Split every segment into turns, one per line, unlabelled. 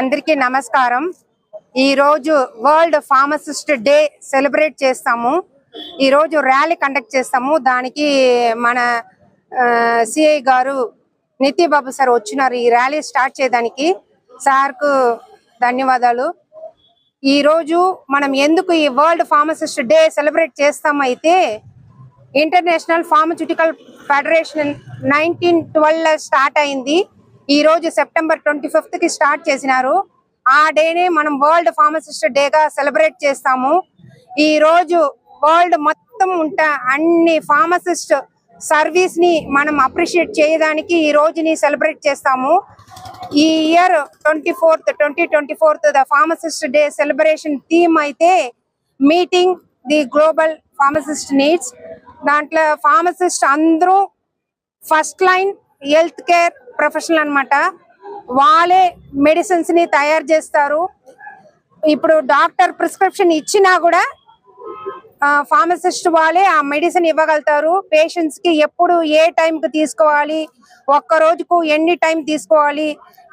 అందరికీ నమస్కారం. ఈరోజు వరల్డ్ ఫార్మసిస్ట్ డే సెలబ్రేట్ చేస్తాము. ఈరోజు ర్యాలీ కండక్ట్ చేస్తాము. దానికి మన సిఐ గారు నిత్యబాబు సార్ వచ్చినారు ఈ ర్యాలీ స్టార్ట్ చేయడానికి. సార్కు ధన్యవాదాలు. ఈ రోజు మనం ఎందుకు ఈ world pharmacist day celebrate చేస్తామైతే international pharmaceutical federation nineteen twelve start అయింది. ఈ రోజు సెప్టెంబర్ ట్వంటీ ఫిఫ్త్కి స్టార్ట్ చేసినారు. ఆ డేనే మనం వరల్డ్ ఫార్మసిస్ట్ డేగా సెలబ్రేట్ చేస్తాము. ఈ రోజు వరల్డ్ మొత్తం ఉంట అన్ని ఫార్మసిస్ట్ సర్వీస్ని మనం అప్రిషియేట్ చేయడానికి ఈ రోజుని సెలబ్రేట్ చేస్తాము. ఈ year twenty fourth twenty twenty fourth the pharmacist day celebration theme అయితే meeting the global pharmacist needs. దాంట్లో ఫార్మసిస్ట్ అందరూ first line health care professional అన్నమాట. వాళ్ళే మెడిసిన్స్ని తయారు చేస్తారు. ఇప్పుడు డాక్టర్ ప్రిస్క్రిప్షన్ ఇచ్చినా కూడా ఫార్మసిస్ట్ వాళ్ళే ఆ మెడిసిన్ ఇవ్వగలుగుతారు. పేషెంట్స్కి ఎప్పుడు ఏ టైం కి తీసుకోవాలి ఒక్క రోజుకు ఎన్ని టైం తీసుకోవాలి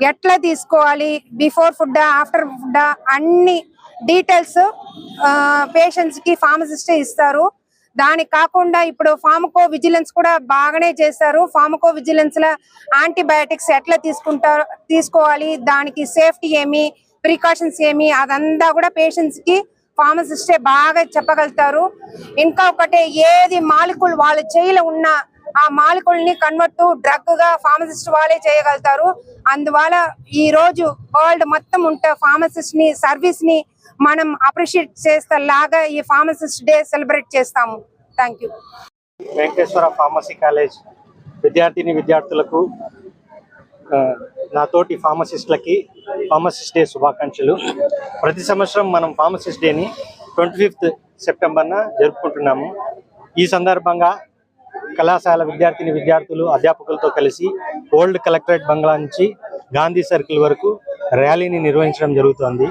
ఎట్లా తీసుకోవాలి బిఫోర్ ఫుడ్ ఆఫ్టర్ ఫుడ్ అన్ని డీటెయిల్స్ పేషెంట్స్కి ఫార్మసిస్టే ఇస్తారు. దానికి కాకుండా ఇప్పుడు ఫార్మకో విజిలెన్స్ కూడా బాగానే చేస్తారు ఫార్మకో విజిలెన్స్లో యాంటీబయాటిక్స్ ఎట్లా తీసుకుంటారు తీసుకోవాలి? దానికి సేఫ్టీ ఏమి? ప్రికాషన్స్ ఏమి? అదంతా కూడా పేషెంట్స్కి ఫార్మసిస్టే బాగా చెప్పగలుగుతారు. ఇంకా ఒకటే ఏది మాలికులు వాళ్ళ చేయిలో ఉన్న ఆ మాలికుల్ని కన్వర్ట్ డ్రగ్గా ఫార్మసిస్ట్ వాళ్ళే చేయగలుగుతారు. అందువల్ల ఈ రోజు వరల్డ్ మొత్తం ఉంటే ఫార్మసిస్ట్ని సర్వీస్ని మనం అప్రిషియేట్ చేస్తే లాగా ఈ ఫార్మసిస్ట్ డే సెలబ్రేట్ చేస్తాము. Thank you.
Venkateswara pharmacy college విద్యార్థిని విద్యార్థులకు ఆ, నా తోటి ఫార్మసిస్ట్ డే శుభాకాంక్షలు. ప్రతి సంవత్సరం మనం ఫార్మసిస్ట్ డేని ట్వంటీ ఫిఫ్త్ సెప్టెంబర్న జరుపుకుంటున్నాము. ఈ సందర్భంగా కళాశాల విద్యార్థిని విద్యార్థులు అధ్యాపకులతో కలిసి ఓల్డ్ కలెక్టరేట్ బంగ్లా నుంచి గాంధీ సర్కిల్ వరకు ర్యాలీని నిర్వహించడం జరుగుతోంది.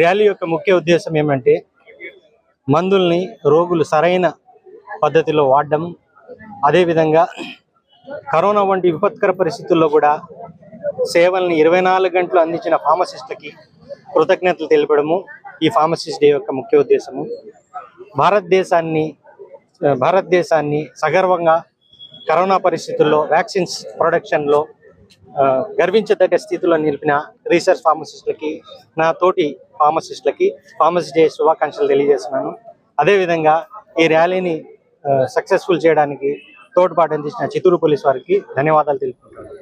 ర్యాలీ యొక్క ముఖ్య ఉద్దేశం ఏమంటే మందుల్ని రోగులు సరైన పద్ధతిలో వాడడం. అదేవిధంగా కరోనా వంటి విపత్కర పరిస్థితుల్లో కూడా సేవల్ని ఇరవై నాలుగు గంటలు అందించిన ఫార్మసిస్టులకి కృతజ్ఞతలు తెలపడము ఈ ఫార్మసిస్ట్ డే యొక్క ముఖ్య ఉద్దేశము. భారతదేశాన్ని భారతదేశాన్ని సగర్వంగా కరోనా పరిస్థితుల్లో వ్యాక్సిన్స్ ప్రొడక్షన్లో గర్వించదగ్గ స్థితిలో నిలిపిన రీసెర్చ్ ఫార్మసిస్టులకి నా తోటి ఫార్మసిస్టులకి ఫార్మసిస్ట్ డే శుభాకాంక్షలు తెలియజేస్తున్నాను. అదేవిధంగా ఈ ర్యాలీని సక్సెస్ఫుల్ చేయడానికి తోడ్పాటు అందించిన చిత్తూరు పోలీస్ వారికి ధన్యవాదాలు తెలుపుకుంటున్నాను.